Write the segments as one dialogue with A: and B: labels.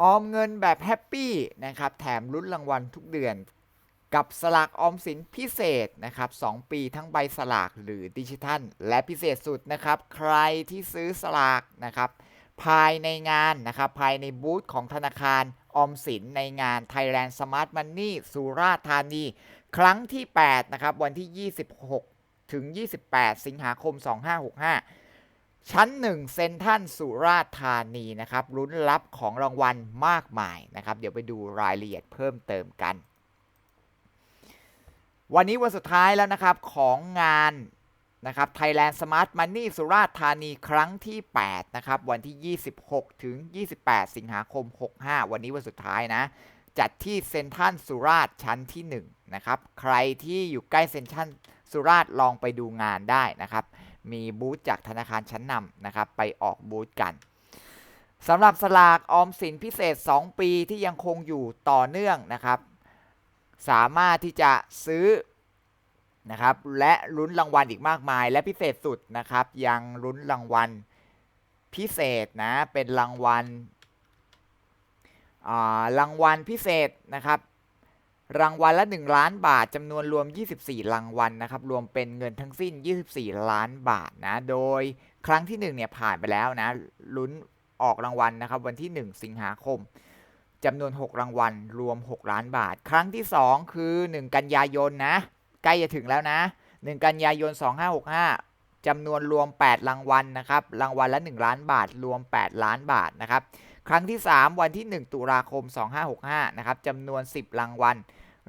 A: ออมเงินแบบแฮปปี้นะครับแถมลุ้นรางวัลทุกเดือน กับสลากออมสินพิเศษนะครับ2ปีทั้งใบสลากหรือดิจิทัล และพิเศษสุดนะครับ ใครที่ซื้อสลากนะครับภายในงานนะครับภายในบูธของธนาคารออมสินในงาน Thailand Smart Money สุราษฎร์ธานี ครั้งที่ 8 นะครับ วันที่ 26 ถึง 28 สิงหาคม 2565 ชั้น 1 เซนทันสุราษฎร์ธานีนะครับลุ้นรับของรางวัลมากมายนะครับ เดี๋ยวไปดูรายละเอียดเพิ่มเติมกัน วันนี้วันสุดท้ายแล้วนะครับของงานนะครับ Thailand Smart Money สุราษฎร์ธานีครั้งที่ 8 นะครับ วันที่ 26 ถึง 28 สิงหาคม 65 วันนี้วันสุดท้ายนะ จัดที่เซนทรัลสุราษฎร์ชั้นที่ 1 นะครับ ใครที่อยู่ใกล้เซนทรัลสุราษฎร์ลองไปดูงานได้นะครับ มีบูธจากธนาคารชั้นนำนะครับไปออกบูธกันสำหรับสลากออมสินพิเศษ 2 ปีที่ยังคงอยู่ต่อเนื่องนะครับ สามารถที่จะซื้อนะครับและลุ้นรางวัลอีกมากมาย และพิเศษสุดนะครับ ยังลุ้นรางวัลพิเศษนะเป็นรางวัลอ่ารางวัลพิเศษนะครับ รางวัลละ 1 ล้านบาทจำนวนรวม 24 รางวัลนะครับ รวมเป็นเงินทั้งสิ้น 24 ล้านบาทนะ โดยครั้งที่1เนี่ยผ่านไปแล้วนะ ลุ้นออกรางวัลนะครับ วันที่ 1 สิงหาคมจำนวน 6 รางวัล รวม 6 ล้านบาท ครั้งที่ 2 คือ 1 กันยายนนะ ใกล้จะถึงแล้วนะ 1 กันยายน 2565จำนวนรวม 8 รางวัลนะครับ รางวัลละ 1 ล้านบาท รวม 8 ล้านบาทนะครับ ครั้งที่ 3 วันที่ 1 ตุลาคม 2565 นะครับจำนวน 10 รางวัล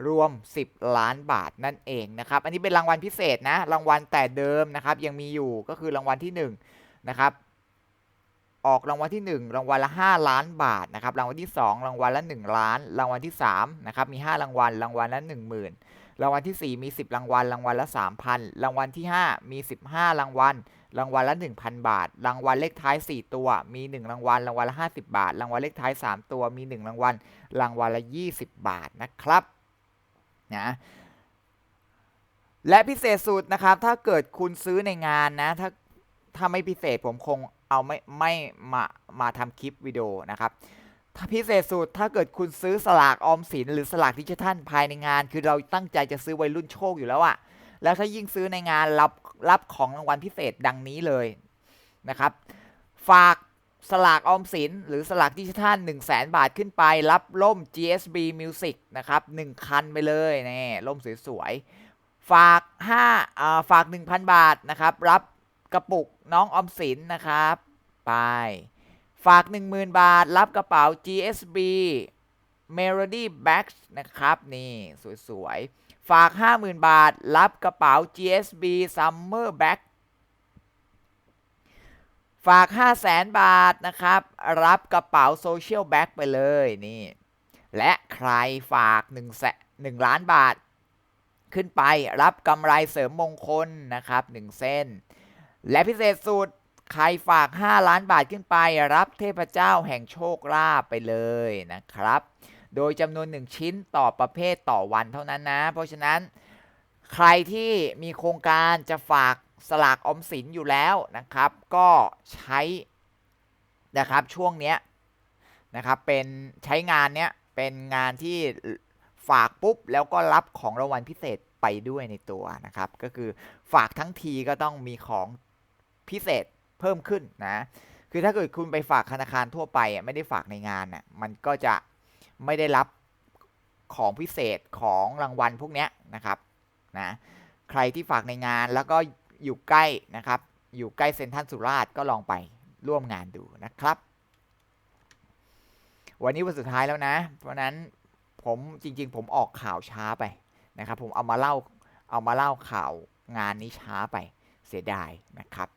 A: รวม 10 ล้านบาทนั่นเองนะครับ อันนี้เป็นรางวัลพิเศษนะ รางวัลแต่เดิมนะครับ ยังมีอยู่ก็คือรางวัลที่1นะครับ ออกรางวัลที่ 1 รางวัลละ 5 ล้านบาทนะครับ รางวัลที่ 2 รางวัลละ 1 ล้าน รางวัลที่3นะครับ มี 5 รางวัล รางวัลละ 10,000 รางวัลที่ 4 มี 10 รางวัล รางวัลละ 3,000 รางวัลที่ 5 มี 15 รางวัล รางวัลละ 1,000 บาท รางวัลเลขท้าย 4 ตัว มี 1 รางวัล รางวัลละ 50 บาท รางวัลเลขท้าย 3 ตัว มี 1 รางวัล รางวัลละ 20 บาทนะครับ นะ และพิเศษสุดนะครับ ถ้าเกิดคุณซื้อในงานนะ ถ้า ถ้าไม่พิเศษผมคงเอาไม่ ไม่มา มาทำคลิปวิดีโอนะครับถ้าพิเศษสุดถ้าเกิดคุณซื้อสลากออมสิน หรือสลากดิจิทัลภายในงาน คือเราตั้งใจจะซื้อวัยรุ่นโชคอยู่แล้วอะ แล้วถ้ายิ่งซื้อในงานรับรับของรางวัลพิเศษดังนี้เลยนะครับ ฝากสลากออมสิน หรือสลากดิจิทัล1 0 0 0 0แบาทขึ้นไป รับล่ม GSB Music นะครับ 1 คันไปเลยนี่ล่มสวยๆ ฝาก5อ่าฝาก 1,000 บาทนะครับ รับกระปุกน้องออมสินนะครับ ไป ฝาก 10,000 บาท รับกระเป๋า GSB Melody Bags นะครับ นี่ สวยๆ ฝาก 50,000 บาท รับกระเป๋า GSB Summer Bag ฝาก 5 0 0แสนบาทนะครับ รับกระเป๋า Social Bag ไปเลยนี่ และใครฝาก1แสน1ล้านบาท ขึ้นไปรับกำไรเสริมมงคลนะครับ 1 เส้น และพิเศษสุดใครฝาก 5 ล้านบาทขึ้นไป รับเทพเจ้าแห่งโชคลาภไปเลยนะครับ โดยจำนวน 1 ชิ้นต่อประเภทต่อวันเท่านั้นนะ เพราะฉะนั้นใครที่มีโครงการจะฝากสลากออมสินอยู่แล้วนะครับ ก็ใช้นะครับช่วงเนี้ยนะครับเป็นใช้งานเนี้ยเป็นงานที่ฝากปุ๊บแล้วก็รับของรางวัลพิเศษไปด้วยในตัวนะครับ ก็คือฝากทั้งทีก็ต้องมีของพิเศษเพิ่มขึ้นนะ คือถ้าเกิดคุณไปฝากธนาคารทั่วไปไม่ได้ฝากในงานน่ะมันก็จะ ไม่ได้รับของพิเศษของรางวัลพวกนี้นะครับนะใครที่ฝากในงานแล้วก็อยู่ใกล้นะครับ อยู่ใกล้เซ็นทรัลสุราษฎร์ก็ลองไปร่วมงานดูนะครับ วันนี้วันสุดท้ายแล้วนะ เพราะนั้นผมจริง ๆ ผมออกข่าวช้าไปนะครับ ผมเอามาเล่าเอามาเล่าข่าวงานนี้ช้าไปเสียดายนะครับ